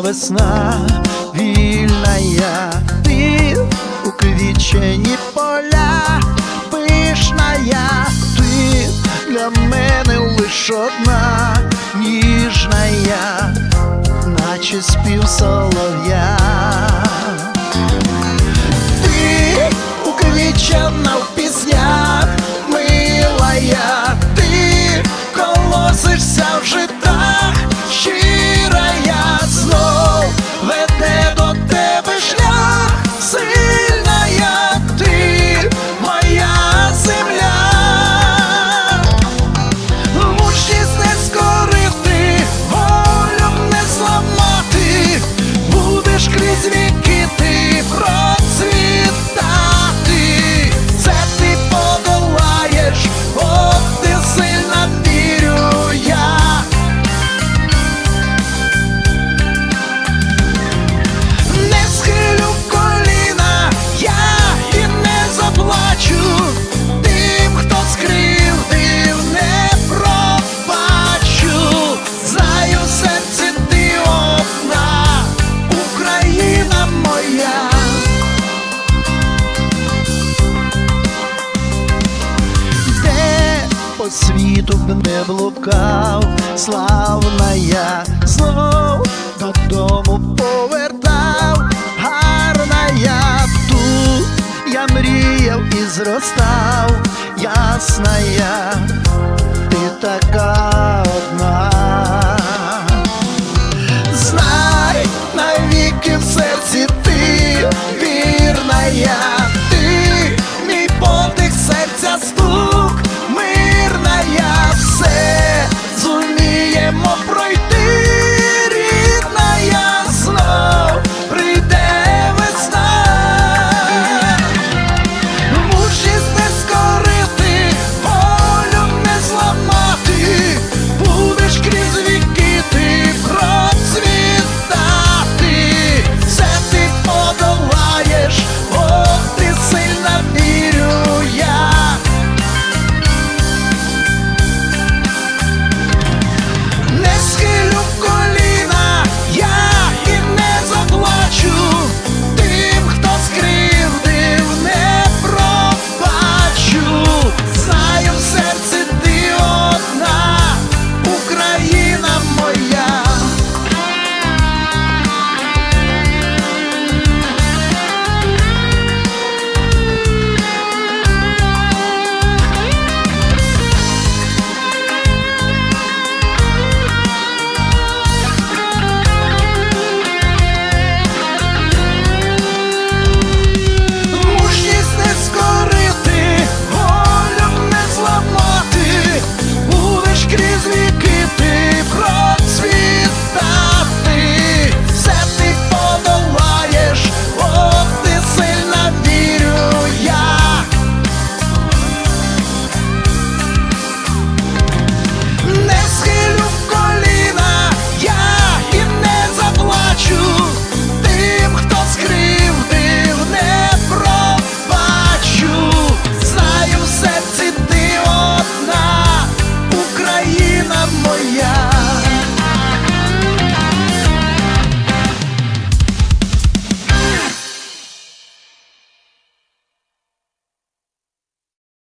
Весна, вільна ти квічені поля, пишная, ти для мене лиш одна, ніжная, наче спів світу б не блукав, славна я знов додому повертав, гарна я тут, я мріяв і зростав, ясна я